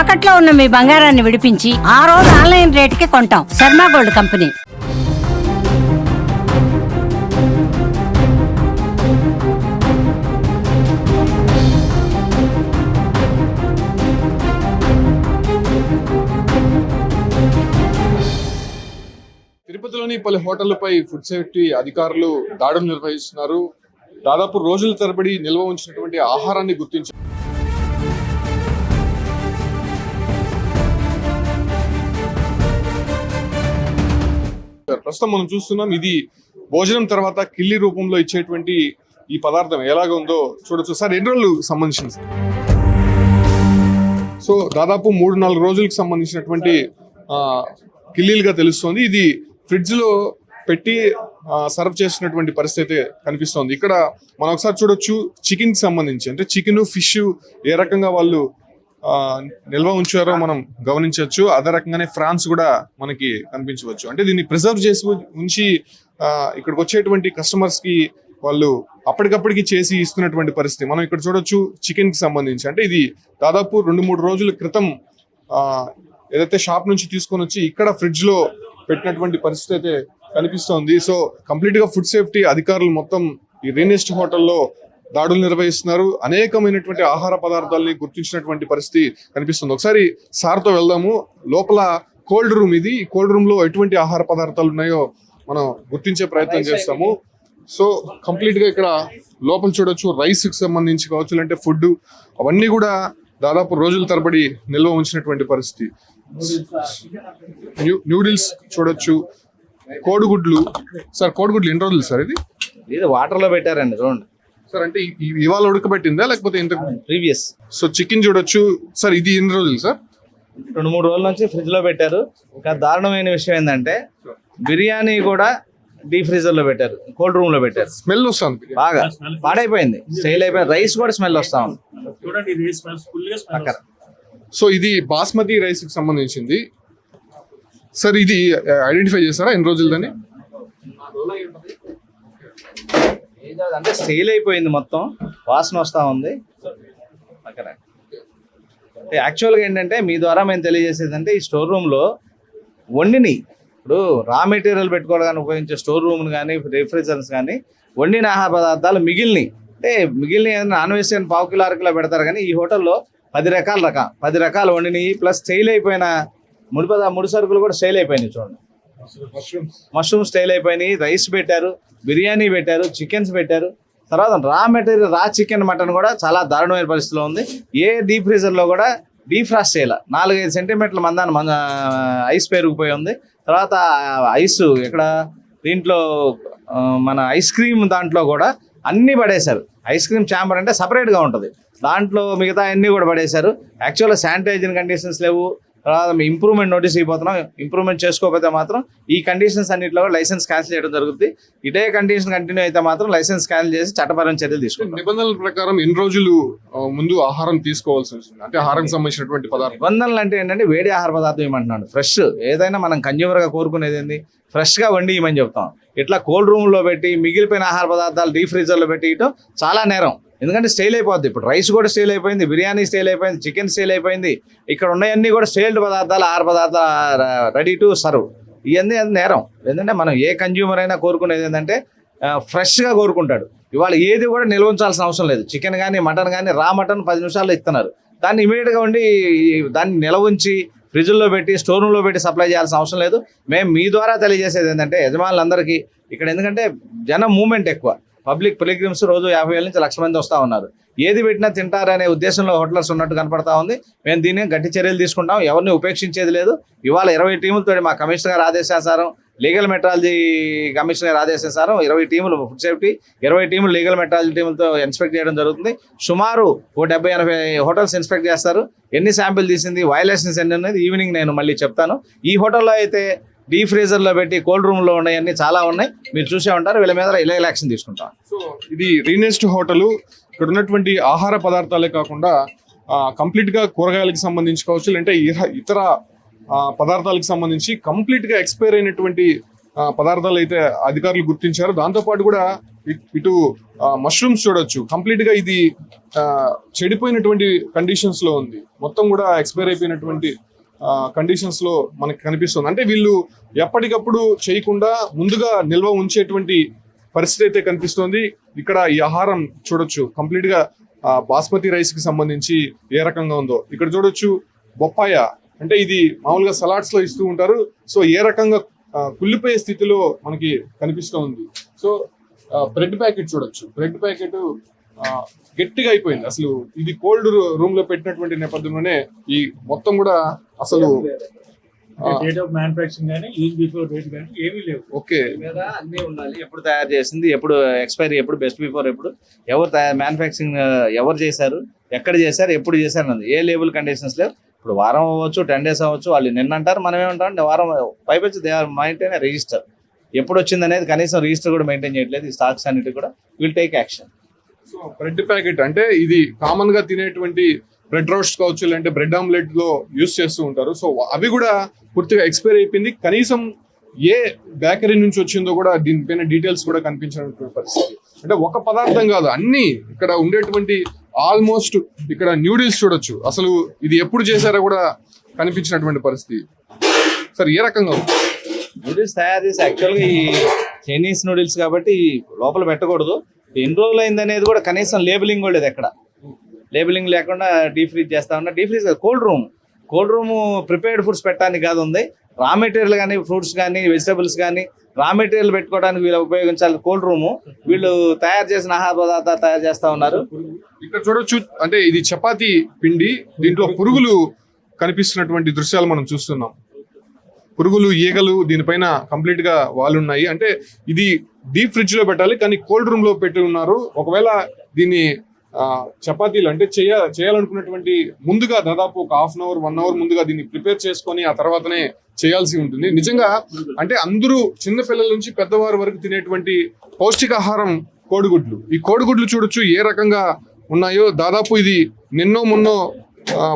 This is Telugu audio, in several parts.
తాకట్లో ఉన్న మీ బంగారాన్ని విడిపించి ఆ రోజు ఆన్లైన్ రేటుకి కొంటాం. Sharma gold company. తిరుపతిలోని పలు హోటళ్ళపై ఫుడ్ సేఫ్టీ అధికారులు దాడులు నిర్వహిస్తున్నారు. దాదాపు రోజుల తరబడి నిల్వ ఉంచినటువంటి ఆహారాన్ని గుర్తించారు. ప్రస్తుతం మనం చూస్తున్నాం ఇది భోజనం తర్వాత కిల్లి రూపంలో ఇచ్చేటువంటి ఈ పదార్థం ఎలాగ ఉందో చూడొచ్చు. సార్ ఎన్ని రోజులు సంబంధించింది సార్? సో దాదాపు మూడు నాలుగు రోజులకు సంబంధించినటువంటి కిల్లీలుగా తెలుస్తోంది. ఇది ఫ్రిడ్జ్లో పెట్టి సర్వ్ చేస్తున్నటువంటి పరిస్థితి కనిపిస్తోంది. ఇక్కడ మనం ఒకసారి చూడొచ్చు చికెన్కి సంబంధించి అంటే చికెన్ ఫిష్ ఏ రకంగా వాళ్ళు నిల్వ ఉంచారో మనం గమనించవచ్చు. అదే రకంగానే ఫ్రాన్స్ కూడా మనకి కనిపించవచ్చు. అంటే దీన్ని ప్రిజర్వ్ చేసి ఉంచి ఇక్కడికి వచ్చేటువంటి కస్టమర్స్కి వాళ్ళు అప్పటికప్పటికి చేసి ఇస్తున్నటువంటి పరిస్థితి. మనం ఇక్కడ చూడొచ్చు చికెన్కి సంబంధించి. అంటే ఇది దాదాపు రెండు మూడు రోజుల క్రితం ఏదైతే షాప్ నుంచి తీసుకొని వచ్చి ఇక్కడ ఫ్రిడ్జ్లో పెట్టినటువంటి పరిస్థితి అయితే కనిపిస్తోంది. సో కంప్లీట్గా ఫుడ్ సేఫ్టీ అధికారులు మొత్తం ఈ రీనెస్ట్ హోటల్లో దాడులు నిర్వహిస్తున్నారు. అనేకమైనటువంటి ఆహార పదార్థాలని గుర్తించినటువంటి పరిస్థితి కనిపిస్తుంది. ఒకసారి సార్తో వెళ్దాము. లోపల కోల్డ్ రూమ్ ఇది. ఈ కోల్డ్ రూమ్లో ఎటువంటి ఆహార పదార్థాలు ఉన్నాయో మనం గుర్తించే ప్రయత్నం చేస్తాము. సో కంప్లీట్గా ఇక్కడ లోపల చూడొచ్చు. రైస్కి సంబంధించి కావచ్చు లేదంటే ఫుడ్ అవన్నీ కూడా దాదాపు రోజుల తరబడి నిల్వ ఉంచినటువంటి పరిస్థితి. న్యూ- న్యూడిల్స్ చూడొచ్చు. కోడిగుడ్లు. సార్ కోడిగుడ్లు ఎన్ని రోజులు సార్ ఇది? ఇది వాటర్లో పెట్టారండి చూడండి. సార్ అంటే ఇవాళ ఉడకబెట్టిందా? లేకపోతే ఇంత ప్రీవియస్. సో చికెన్ చూడొచ్చు. సార్ ఇది ఎన్ని రోజులు సార్ రెండు మూడు రోజుల నుంచి ఫ్రిడ్జ్లో పెట్టారు. ఇంకా దారుణమైన విషయం ఏంటంటే బిర్యానీ కూడా డీప్ ఫ్రీజర్లో పెట్టారు. కోల్డ్ రూమ్లో పెట్టారు. స్మెల్ వస్తుంది. బాగా. పాడైపోయింది. స్టైల్ అయిపోయింది. రైస్ కూడా స్మెల్ వస్తా ఉంది. చూడండి సో ఇది బాస్మతి రైస్కి సంబంధించింది. సార్ ఇది ఐడెంటిఫై చేస్తారా ఎన్ని రోజులు దాన్ని అంటే స్టైల్ అయిపోయింది మొత్తం. వాసన వస్తా ఉంది. అంటే యాక్చువల్గా ఏంటంటే మీ ద్వారా మేము తెలియజేసేది అంటే ఈ స్టోర్ రూమ్లో వండిని. ఇప్పుడు రా మెటీరియల్ పెట్టుకోవడానికి ఉపయోగించే స్టోర్ రూమ్ కానీ రిఫ్రిజరెన్స్ కానీ వండిన ఆహార పదార్థాలు మిగిలినవి అంటే మిగిలిన నాన్ వెజ్ అని పావు కిలో అరకిలో పెడతారు కానీ ఈ హోటల్లో పది రకాల రకం. పది రకాలు వండినవి ప్లస్ స్టైల్ అయిపోయిన ముడి పద ముడి సరుకులు కూడా స్టైల్ అయిపోయినాయి చూడండి. మష్రూమ్ స్టైల్ అయిపోయినాయి. రైస్ పెట్టారు. బిర్యానీ పెట్టారు చికెన్స్ పెట్టారు. తర్వాత రా మెటీరియల్ రా చికెన్ మటన్ కూడా చాలా దారుణమైన పరిస్థితిలో ఉంది. ఏ డీప్ ఫ్రీజర్లో కూడా డీప్ ఫ్రాస్ట్ చేయాలి. నాలుగైదు సెంటీమీటర్ల మందాన్ని మన ఐస్ పెరిగిపోయి ఉంది. తర్వాత ఐస్ ఇక్కడ దీంట్లో మన ఐస్ క్రీమ్ దాంట్లో కూడా అన్నీ పడేశారు. ఐస్ క్రీమ్ ఛాంబర్ అంటే సపరేట్గా ఉంటుంది. దాంట్లో మిగతా అన్నీ కూడా పడేశారు. యాక్చువల్గా శానిటైజింగ్ కండిషన్స్ లేవు. తర్వాత ఇంప్రూవ్మెంట్ నోటీస్ ఇవ్వబోతున్నాం ఇంప్రూవ్మెంట్ చేసుకోకపోతే మాత్రం ఈ కండిషన్స్ అన్నింటిలో లైసెన్స్ క్యాన్సిల్ చేయడం జరుగుతుంది ఇదే కండిషన్ కంటిన్యూ అయితే మాత్రం లైసెన్స్ క్యాన్సిల్ చేసి చట్టపరమైన చర్యలు తీసుకుంటాం. నిబంధనల ప్రకారం ఎన్ని రోజులు ముందు ఆహారం తీసుకోవాల్సి వస్తుంది? అంటే ఆహారం సంబంధించినటువంటి పదార్థం. నిబంధనలు అంటే ఏంటంటే వేడి ఆహార పదార్థం ఏమంటున్నాడు? ఫ్రెష్ ఏదైనా మనం కన్జ్యూమర్గా కోరుకునేది ఏంది? ఫ్రెష్గా వండి ఇవ్వమని చెప్తాం. ఇట్లా కోల్డ్ రూమ్లో పెట్టి మిగిలిపోయిన ఆహార పదార్థాలు డీప్ ఫ్రీజర్లో పెట్టి ఇవ్వటం చాలా నేరం. ఎందుకంటే స్టైల్ అయిపోద్ది. ఇప్పుడు రైస్ కూడా స్టైల్ అయిపోయింది బిర్యానీ స్టైల్ అయిపోయింది చికెన్ స్టైల్ అయిపోయింది. ఇక్కడ ఉన్నాయన్నీ కూడా స్టైల్డ్ పదార్థాలు ఆహార పదార్థాలు రెడీ టు సర్వ్ ఇవన్నీ అది నేరం. ఎందుకంటే మనం ఏ కన్జ్యూమర్ అయినా కోరుకునేది ఏంటంటే ఫ్రెష్గా కోరుకుంటాడు. ఇవాళ ఏది కూడా నిల్వ ఉంచాల్సిన అవసరం లేదు. చికెన్ కానీ మటన్ కానీ రా మటన్ పది నిమిషాల్లో ఇస్తున్నారు. దాన్ని ఇమీడియట్గా ఉండి దాన్ని నిల్వ ఉంచి ఫ్రిడ్జ్లో పెట్టి స్టోర్ రూమ్లో పెట్టి సప్లై చేయాల్సిన అవసరం లేదు. మేము మీ ద్వారా తెలియజేసేది ఏంటంటే యజమానులందరికీ ఇక్కడ ఎందుకంటే జనం మూమెంట్ ఎక్కువ. పబ్లిక్ పిలిగ్రిమ్స్ రోజు యాభై వేల నుంచి లక్ష మంది వస్తూ ఉన్నారు. ఏది పెట్టినా తింటారనే ఉద్దేశంలో హోటల్స్ ఉన్నట్టు కనపడతా ఉంది. మేము దీన్ని గట్టి చర్యలు తీసుకుంటాం. ఎవరిని ఉపేక్షించేది లేదు. ఇవాళ ఇరవై టీములతో మా కమిషనర్ గారు ఆదేశానుసారం లీగల్ మెట్రాలజీ కమిషనర్ గారు ఆదేశానుసారం ఇరవై టీములు ఫుడ్ సేఫ్టీ ఇరవై టీములు లీగల్ మెట్రాలజీ టీములతో ఇన్స్పెక్ట్ చేయడం జరుగుతుంది. సుమారు ఓ డెబ్బై ఎనభై హోటల్స్ ఇన్స్పెక్ట్ చేస్తారు. ఎన్ని శాంపిల్ తీసింది వైలేషన్స్ ఎన్ని అనేది ఈవినింగ్ నేను మళ్ళీ చెప్తాను. ఈ హోటల్లో అయితే డీ ఫ్రీజర్లో పెట్టి కోల్డ్ రూమ్లో ఉన్నాయన్నీ చాలా ఉన్నాయి. మీరు చూసే ఉంటారు వీళ్ళ మీద ఇలా యాక్షన్ తీసుకుంటాం. సో ఇది రీనెస్ట్ హోటల్. ఇక్కడ ఉన్నటువంటి ఆహార పదార్థాలే కాకుండా కంప్లీట్గా కూరగాయలకు సంబంధించి కావచ్చు లేదంటే ఇతర పదార్థాలకు సంబంధించి కంప్లీట్గా ఎక్స్పైర్ అయినటువంటి పదార్థాలు అయితే అధికారులు గుర్తించారు. దాంతోపాటు కూడా ఇటు మష్రూమ్స్ చూడొచ్చు. కంప్లీట్గా ఇది చెడిపోయినటువంటి కండిషన్స్లో ఉంది. మొత్తం కూడా ఎక్స్పైర్ అయిపోయినటువంటి కండిషన్స్లో మనకు మనకి కనిపిస్తుంది. అంటే వీళ్ళు ఎప్పటికప్పుడు చేయకుండా ముందుగా నిల్వ ఉంచేటువంటి పరిస్థితి అయితే కనిపిస్తోంది. ఇక్కడ ఈ ఆహారం చూడొచ్చు. కంప్లీట్గా బాస్మతి రైస్కి సంబంధించి ఏ రకంగా ఉందో. ఇక్కడ చూడొచ్చు బొప్పాయ. అంటే ఇది మామూలుగా సలాడ్స్లో ఇస్తూ ఉంటారు. సో ఏ రకంగా కుళ్ళిపోయే స్థితిలో మనకి కనిపిస్తూ ఉంది. సో బ్రెడ్ ప్యాకెట్ చూడొచ్చు. బ్రెడ్ ప్యాకెట్ గట్టిగా అయిపోయింది. అసలు ఇది కోల్డ్ రూమ్లో పెట్టినటువంటి నేపథ్యంలోనే ఈ మొత్తం కూడా అసలు డేట్ ఆఫ్ మ్యానుఫాక్చరింగ్ కానీ యూజ్ బిఫోర్ డేట్ కానీ ఏమీ లేవు. ఓకే. మీద అన్నీ ఉండాలి. ఎప్పుడు తయారు చేసింది ఎప్పుడు ఎక్స్పైరీ ఎప్పుడు బెస్ట్ బిఫోర్ ఎప్పుడు. ఎవరు తయారు మ్యానుఫ్యాక్చరింగ్ ఎవరు చేశారు ఎక్కడ చేశారు ఎప్పుడు చేశారు అన్నది. ఏ లేబుల్ కండిషన్స్ లేవు. ఇప్పుడు వారం అవ్వచ్చు టెన్ డేస్ అవ్వచ్చు వాళ్ళు నిన్న అంటారు మనం ఏమంటాం వారం పైపచ్చి దే ఆర్ మెయింటైన్ రిజిస్టర్. ఎప్పుడు వచ్చింది అనేది కనీసం రిజిస్టర్ కూడా మెయింటైన్ చేయట్లేదు ఈ స్టాక్స్ అన్నిటి కూడా. Will take action so bread packet అంటే ఇది కామన్గా తినేటువంటి బ్రెడ్ రోస్ట్ కావచ్చు లేదంటే బ్రెడ్ ఆమ్లెట్లో యూస్ చేస్తూ ఉంటారు. సో అవి కూడా పూర్తిగా ఎక్స్పైర్ అయిపోయింది. కనీసం ఏ బేకరీ నుంచి వచ్చిందో కూడా దీనిపైన డీటెయిల్స్ కూడా కనిపించినటువంటి పరిస్థితి. అంటే ఒక పదార్థం కాదు అన్ని ఇక్కడ ఉండేటువంటి ఆల్మోస్ట్ ఇక్కడ న్యూడిల్స్ చూడొచ్చు. అసలు ఇది ఎప్పుడు చేశారో కూడా కనిపించినటువంటి పరిస్థితి. సార్ ఏ రకంగా నూడిల్స్ తయారు చేసి యాక్చువల్గా ఈ చైనీస్ నూడిల్స్ కాబట్టి లోపల పెట్టకూడదు. ఎన్ని రోజులు అయింది అనేది కూడా కనీసం లేబులింగ్ కూడా లేదు ఎక్కడ. లేబులింగ్ లేకుండా డీ ఫ్రీజ్ చేస్తా ఉన్నా. Deep freeze cold room cold room prepared foods పెట్టడానికి కాదు ఉంది. రా మెటీరియల్ కానీ ఫ్రూట్స్ కానీ వెజిటబుల్స్ కానీ రా మెటీరియల్ పెట్టుకోవడానికి వీళ్ళు ఉపయోగించాలి కోల్డ్ రూమ్. వీళ్ళు తయారు చేసిన ఆహార పదార్థాలు తయారు చేస్తా ఉన్నారు. ఇక్కడ చూడొచ్చు అంటే ఇది చపాతి పిండి దీంట్లో పురుగులు కనిపిస్తున్నటువంటి దృశ్యాలు మనం చూస్తున్నాం. పురుగులు ఈగలు దీనిపైన కంప్లీట్గా వాళ్ళున్నాయి అంటే ఇది డీప్ ఫ్రిడ్జ్లో పెట్టాలి కానీ కోల్డ్ రూమ్లో పెట్టి ఉన్నారు. ఒకవేళ దీన్ని చపాతీలు అంటే చేయ చేయాలనుకున్నటువంటి ముందుగా దాదాపు ఒక half an hour one hour ముందుగా దీన్ని ప్రిపేర్ చేసుకొని ఆ తర్వాతనే చేయాల్సి ఉంటుంది. నిజంగా అంటే అందరూ చిన్నపిల్లల నుంచి పెద్దవారి వరకు తినేటువంటి పౌష్టికాహారం కోడిగుడ్లు. ఈ కోడిగుడ్లు చూడొచ్చు ఏ రకంగా ఉన్నాయో. దాదాపు ఇది నిన్నో మొన్నో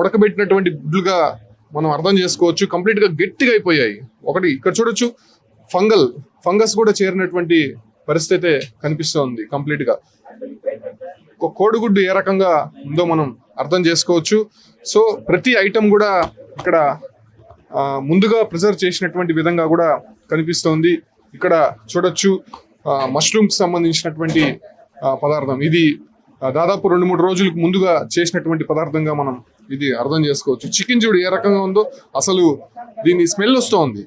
ఉడకబెట్టినటువంటి గుడ్లుగా మనం అర్థం చేసుకోవచ్చు. కంప్లీట్గా గట్టిగా అయిపోయాయి. ఒకటి ఇక్కడ చూడొచ్చు ఫంగల్. ఫంగస్ కూడా చేరినటువంటి పరిస్థితి అయితే కనిపిస్తోంది కంప్లీట్గా ఒక కోడిగుడ్డు ఏ రకంగా ఉందో మనం అర్థం చేసుకోవచ్చు. సో ప్రతి ఐటెం కూడా ఇక్కడ ముందుగా ప్రిజర్వ్ చేసినటువంటి విధంగా కూడా కనిపిస్తోంది. ఇక్కడ చూడొచ్చు మష్రూమ్ సంబంధించినటువంటి పదార్థం. ఇది దాదాపు రెండు మూడు రోజులకు ముందుగా చేసినటువంటి పదార్థంగా మనం ఇది అర్థం చేసుకోవచ్చు. చికెన్ చూడు ఏ రకంగా ఉందో అసలు దీని స్మెల్ వస్తోంది.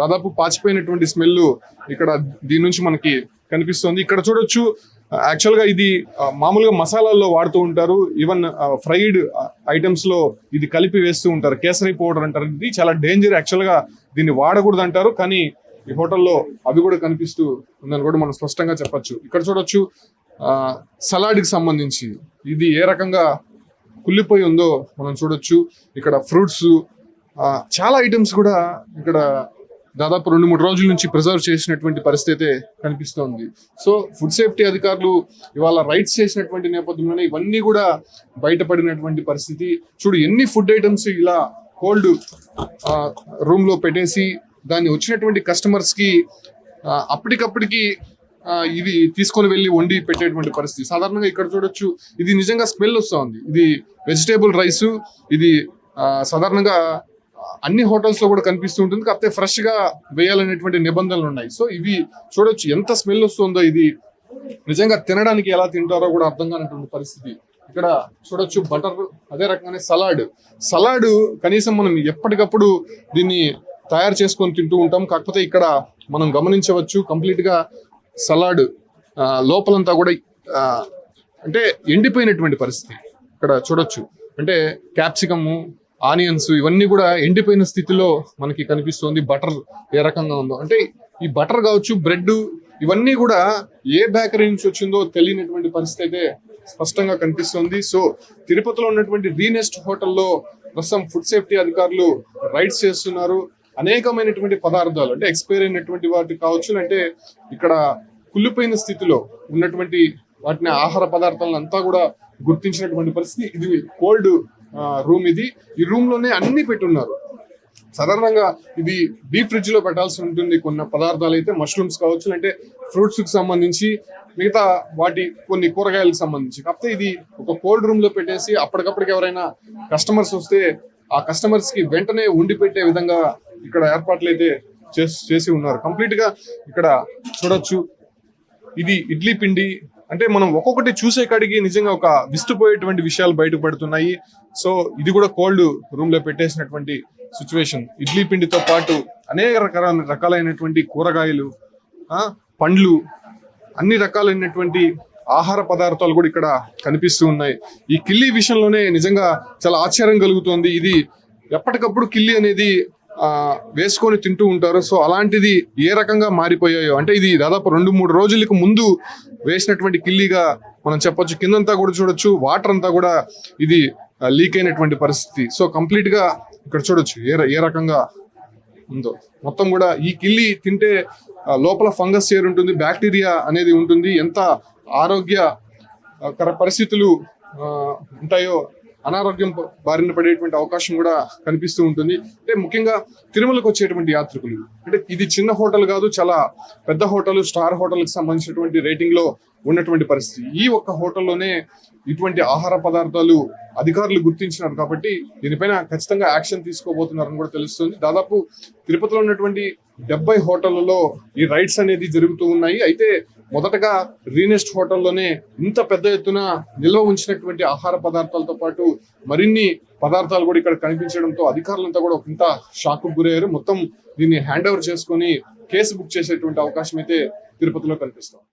దాదాపు పాచిపోయినటువంటి స్మెల్ ఇక్కడ దీని నుంచి మనకి కనిపిస్తుంది. ఇక్కడ చూడొచ్చు యాక్చువల్గా ఇది మామూలుగా మసాలాల్లో వాడుతూ ఉంటారు. ఈవెన్ ఫ్రైడ్ ఐటమ్స్లో ఇది కలిపి వేస్తూ ఉంటారు. కేసరి పౌడర్ అంటారు. ఇది చాలా డేంజర్ యాక్చువల్గా దీన్ని వాడకూడదు అంటారు. కానీ ఈ హోటల్లో అవి కూడా కనిపిస్తూ ఉందని కూడా మనం స్పష్టంగా చెప్పొచ్చు. ఇక్కడ చూడొచ్చు సలాడ్కి సంబంధించి ఇది ఏ రకంగా కుళ్ళిపోయి ఉందో మనం చూడొచ్చు. ఇక్కడ ఫ్రూట్స్ చాలా ఐటమ్స్ కూడా ఇక్కడ దాదాపు రెండు మూడు రోజుల నుంచి ప్రిజర్వ్ చేసినటువంటి పరిస్థితి అయితే కనిపిస్తోంది. సో ఫుడ్ సేఫ్టీ అధికారులు ఇవాళ రైట్స్ చేసినటువంటి నేపథ్యంలోనే ఇవన్నీ కూడా బయటపడినటువంటి పరిస్థితి. చూడు ఎన్ని ఫుడ్ ఐటమ్స్ ఇలా కోల్డ్ రూమ్లో పెట్టేసి దాన్ని వచ్చినటువంటి కస్టమర్స్కి అప్పటికప్పటికి ఇది ఇవి తీసుకొని వెళ్ళి వండి పెట్టేటువంటి పరిస్థితి. సాధారణంగా ఇక్కడ చూడొచ్చు ఇది నిజంగా స్మెల్ వస్తుంది. ఇది వెజిటేబుల్ రైస్ ఇది సాధారణంగా అన్ని హోటల్స్లో కూడా కనిపిస్తూ ఉంటుంది. కాకపోతే ఫ్రెష్గా వేయాలనేటువంటి నిబంధనలు ఉన్నాయి. సో ఇవి చూడొచ్చు. ఎంత స్మెల్ వస్తుందో ఇది. నిజంగా తినడానికి ఎలా తింటారో కూడా అర్థం కానటువంటి పరిస్థితి. ఇక్కడ చూడొచ్చు బటర్ అదే రకంగానే సలాడ్. సలాడ్ కనీసం మనం ఎప్పటికప్పుడు దీన్ని తయారు చేసుకొని తింటూ ఉంటాం. కాకపోతే ఇక్కడ మనం గమనించవచ్చు కంప్లీట్గా సలాడ్ లోపలంతా కూడా అంటే ఎండిపోయినటువంటి పరిస్థితి. ఇక్కడ చూడొచ్చు. అంటే క్యాప్సికము ఆనియన్స్ ఇవన్నీ కూడా ఎండిపోయిన స్థితిలో మనకి కనిపిస్తుంది. బటర్ ఏ రకంగా ఉందో. అంటే ఈ బటర్ కావచ్చు బ్రెడ్ ఇవన్నీ కూడా ఏ బేకరీ నుంచి వచ్చిందో తెలియనటువంటి పరిస్థితి అయితే స్పష్టంగా కనిపిస్తుంది. సో తిరుపతిలో ఉన్నటువంటి రీనెస్ట్ హోటల్లో ప్రస్తుతం ఫుడ్ సేఫ్టీ అధికారులు రైడ్స్ చేస్తున్నారు. అనేకమైనటువంటి పదార్థాలు అంటే ఎక్స్పైర్ అయినటువంటి వాటి కావచ్చు అంటే ఇక్కడ కుళ్ళిపోయిన స్థితిలో ఉన్నటువంటి వాటిని ఆహార పదార్థాలను అంతా కూడా గుర్తించినటువంటి పరిస్థితి. ఇది కోల్డ్ రూమ్ ఇది. ఈ రూమ్లోనే అన్ని పెట్టున్నారు. సాధారణంగా ఇది డీప్ ఫ్రిడ్జ్లో పెట్టాల్సి ఉంటుంది. కొన్ని పదార్థాలు అయితే మష్రూమ్స్ కావచ్చు అంటే ఫ్రూట్స్కి సంబంధించి మిగతా వాటి కొన్ని కూరగాయలకు సంబంధించి. కాకపోతే ఇది ఒక కోల్డ్ రూమ్లో పెట్టేసి అప్పటికప్పటికి ఎవరైనా కస్టమర్స్ వస్తే ఆ కస్టమర్స్కి వెంటనే ఉండి పెట్టే విధంగా ఇక్కడ ఏర్పాట్లు అయితే చేసి ఉన్నారు. కంప్లీట్గా ఇక్కడ చూడొచ్చు. ఇది ఇడ్లీ పిండి అంటే మనం ఒక్కొక్కటి చూసే కాడికి నిజంగా ఒక విస్తుపోయేటువంటి విషయాలు బయటపడుతున్నాయి సో ఇది కూడా కోల్డ్ రూమ్లో పెట్టేసినటువంటి సిచ్యువేషన్. ఇడ్లీ పిండితో పాటు అనేక రకాల రకాలైనటువంటి కూరగాయలు పండ్లు అన్ని రకాలైనటువంటి ఆహార పదార్థాలు కూడా ఇక్కడ కనిపిస్తూ ఉన్నాయి. ఈ కిల్లీ విషయంలోనే నిజంగా చాలా ఆశ్చర్యం కలుగుతుంది. ఇది ఎప్పటికప్పుడు కిల్లి అనేది వేసుకొని తింటూ ఉంటారు. సో అలాంటిది ఏ రకంగా మారిపోయాయో? అంటే ఇది దాదాపు రెండు మూడు రోజులకు ముందు వేసినటువంటి కిల్లీగా మనం చెప్పొచ్చు. కిందంతా కూడా చూడొచ్చు. వాటర్ అంతా కూడా ఇది లీక్ అయినటువంటి పరిస్థితి. సో కంప్లీట్గా ఇక్కడ చూడొచ్చు ఏ ఏ రకంగా ఉందో. మొత్తం కూడా ఈ కిల్లి తింటే లోపల ఫంగస్ చేరి ఉంటుంది బ్యాక్టీరియా అనేది ఉంటుంది. ఎంత ఆరోగ్య పరిస్థితులు ఉంటాయో అనారోగ్యం బారిన పడేటువంటి అవకాశం కూడా కనిపిస్తూ ఉంటుంది. అంటే ముఖ్యంగా తిరుమలకు వచ్చేటువంటి యాత్రికులు. అంటే ఇది చిన్న హోటల్ కాదు చాలా పెద్ద హోటల్ స్టార్ హోటల్కి సంబంధించినటువంటి రేటింగ్లో ఉన్నటువంటి పరిస్థితి. ఈ ఒక్క హోటల్లోనే ఇటువంటి ఆహార పదార్థాలు అధికారులు గుర్తించినారు కాబట్టి దీనిపైన ఖచ్చితంగా యాక్షన్ తీసుకోబోతున్నారని కూడా తెలుస్తుంది. దాదాపు తిరుపతిలో ఉన్నటువంటి డెబ్బై హోటళ్ళలో ఈ రైడ్స్ అనేది జరుగుతూ ఉన్నాయి. అయితే మొదటగా రీనెస్ట్ హోటల్లోనే ఇంత పెద్ద ఎత్తున నిల్వ ఉంచినటువంటి ఆహార పదార్థాలతో పాటు మరిన్ని పదార్థాలు కూడా ఇక్కడ కనిపించడంతో అధికారులంతా కూడా ఇంత షాక్ గురయ్యారు. మొత్తం దీన్ని హ్యాండ్ ఓవర్ చేసుకొని కేసు బుక్ చేసేటువంటి అవకాశం అయితే తిరుపతిలో కనిపిస్తుంది.